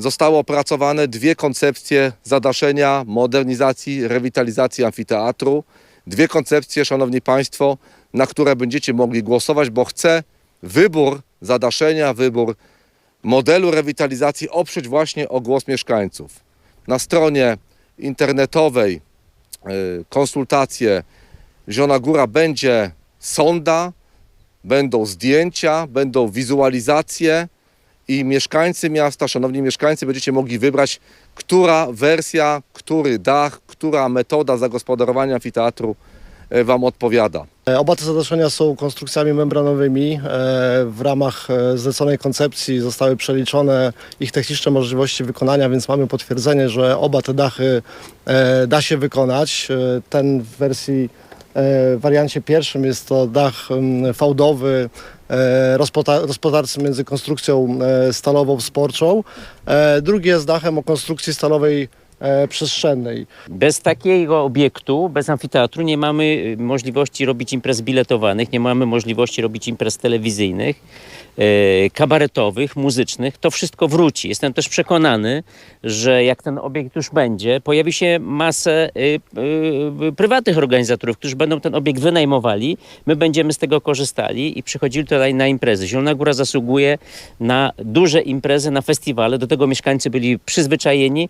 zostały opracowane dwie koncepcje zadaszenia, modernizacji, rewitalizacji amfiteatru. Dwie koncepcje, Szanowni Państwo, na które będziecie mogli głosować, bo chcę wybór zadaszenia, wybór modelu rewitalizacji oprzeć właśnie o głos mieszkańców. Na stronie internetowej y, konsultacje Zielona Góra będzie sonda, będą zdjęcia, będą wizualizacje i mieszkańcy miasta, szanowni mieszkańcy, będziecie mogli wybrać, która wersja, który dach, która metoda zagospodarowania amfiteatru e, Wam odpowiada. E, Oba te zadaszenia są konstrukcjami membranowymi. E, W ramach zleconej koncepcji zostały przeliczone ich techniczne możliwości wykonania, więc mamy potwierdzenie, że oba te dachy da się wykonać. Ten w wersji w wariancie pierwszym jest to dach mm, fałdowy e, rozpota- rozpotarty między konstrukcją e, stalową sporczą. E, Drugi jest dachem o konstrukcji stalowej przestrzennej. Bez takiego obiektu, bez amfiteatru nie mamy y, możliwości robić imprez biletowanych, nie mamy możliwości robić imprez telewizyjnych, e, kabaretowych, muzycznych. To wszystko wróci. Jestem też przekonany, że jak ten obiekt już będzie, pojawi się masę prywatnych organizatorów, którzy będą ten obiekt wynajmowali. My będziemy z tego korzystali i przychodzili tutaj na imprezy. Zielona Góra zasługuje na duże imprezy, na festiwale. Do tego mieszkańcy byli przyzwyczajeni.